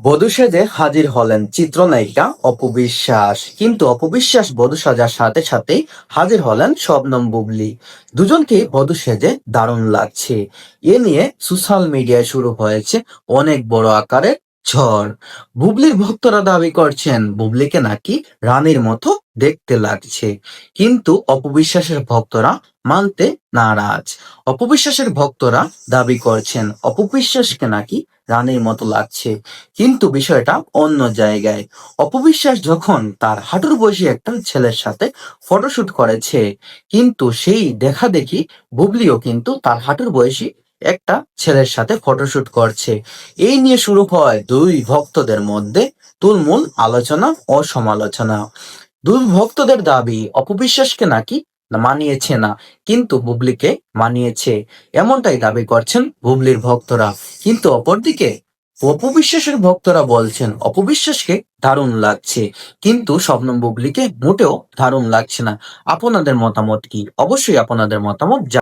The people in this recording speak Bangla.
বধূ সেজে হাজির হলেন চিত্রনায়িকা অপবিশ্বাস কিন্তু অপবিশ্বাস বধূ সাজার সাথে সাথেই হাজির হলেন শবনম বুবলি। দুজনকে বধূ সেজে দারুণ লাগছে। এ নিয়ে সোশ্যাল মিডিয়ায় শুরু হয়েছে অনেক বড় আকারের ঝড়। বুবলির ভক্তরা দাবি করছেন, বুবলিকে নাকি রানীর মতো দেখতে লাগছে। কিন্তু অপবিশ্বাসের ভক্তরা মানতে নারাজ। অপবিশ্বাসের ভক্তরা দাবি করছেন অপবিশ্বাসকে নাকি রানীর মতো লাগছে। কিন্তু বিষয়টা অন্য জায়গায়। অপবিশ্বাস যখন তার হাঁটুর বয়সী একটা ছেলের সাথে ফটোশুট করেছে, কিন্তু সেই দেখা দেখি বুবলিও কিন্তু তার হাঁটুর বয়সী একটা ছেলের সাথে ফটোশুট করছে। এই নিয়ে শুরু হয় দুই ভক্তদের মধ্যে তুলমূল আলোচনা ও সমালোচনা। দুই ভক্তদের দাবি অপবিশ্বাসকে নাকি মানিয়েছে না। কিন্তু বুবলিকে মানিয়েছে। এমনটাই দাবি করছেন বুবলির ভক্তরা। কিন্তু অপরদিকে অপবিশ্বাসের ভক্তরা বলছেন অপবিশ্বাসকে দারুণ লাগছে। কিন্তু স্বপ্নম বুবলিকে মোটেও দারুণ লাগছে না। আপনাদের মতামত কি? অবশ্যই আপনাদের মতামত